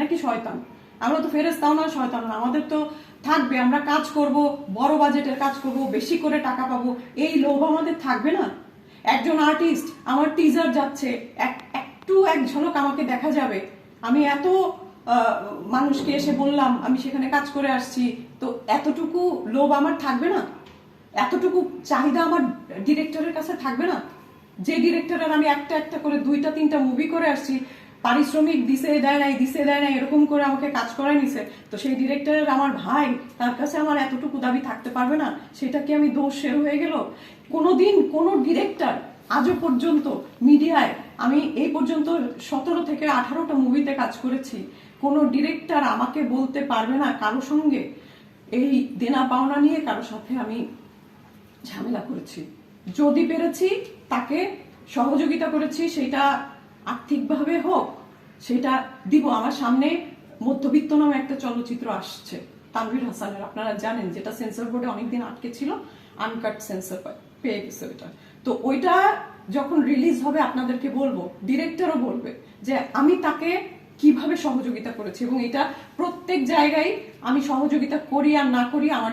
নাকি শয়তান? আমরা তো ফেরেস্তাও না শয়তান না আমাদের তো থাকবে, আমরা কাজ করব, বড় বাজেটের কাজ করব, বেশি করে টাকা পাবো। এই লোভ আমাদের থাকবে না। একজন আর্টিস্ট আমার টিজার যাচ্ছে, এক- একটু এক ঝলক আমাকে দেখা যাবে। আমি এত মানুষকে এসে বললাম, আমি সেখানে কাজ করে আসছি। তো এতটুকু লোভ আমার থাকবে না? এতটুকু চাহিদা আমার ডিরেক্টরের কাছে থাকবে না? যে ডিরেক্টরের আমি একটা একটা করে দুইটা, তিনটা মুভি করে আসছি পারিশ্রমিক দিছে, দেয় নাই, দিছে, দেয় নাই, এরকম করে আমাকে কাজ করায় নিছে। তো সেই ডিরেক্টরের আমার ভাই, তার কাছে আমার এতটুকু দাবি থাকতে পারবে না সেটা কি আমি দোষের হয়ে গেল। কোনোদিন কোনো ডিরেক্টর আজও পর্যন্ত মিডিয়ায়, আমি এই পর্যন্ত সতেরো থেকে আঠারোটা মুভিতে কাজ করেছি, কোনো ডিরেক্টর আমাকে বলতে পারবে না কারও সঙ্গে। এই দেনা পাওনা নিয়ে কারও সাথে আমি ঝামেলা করেছি। যদি পেরেছি, তাকে সহযোগিতা করেছি, সেটা আর্থিকভাবে হোক, সেটা দিব। আমার সামনে মধ্যবিত্ত নামে একটা চলচ্চিত্র আসছে, তানভীর হাসানের। আপনারা জানেন যেটা সেন্সর বোর্ডে অনেকদিন আটকে ছিল আনকাট সেন্সর পেয়ে গেছে ওইটা। তো ওইটা যখন রিলিজ হবে, আপনাদেরকে বলব ডিরেক্টরও বলবে যে আমি তাকে কীভাবে সহযোগিতা করেছি এবং এটা প্রত্যেক জায়গায় আমি সহযোগিতা করি আর না করি, আমার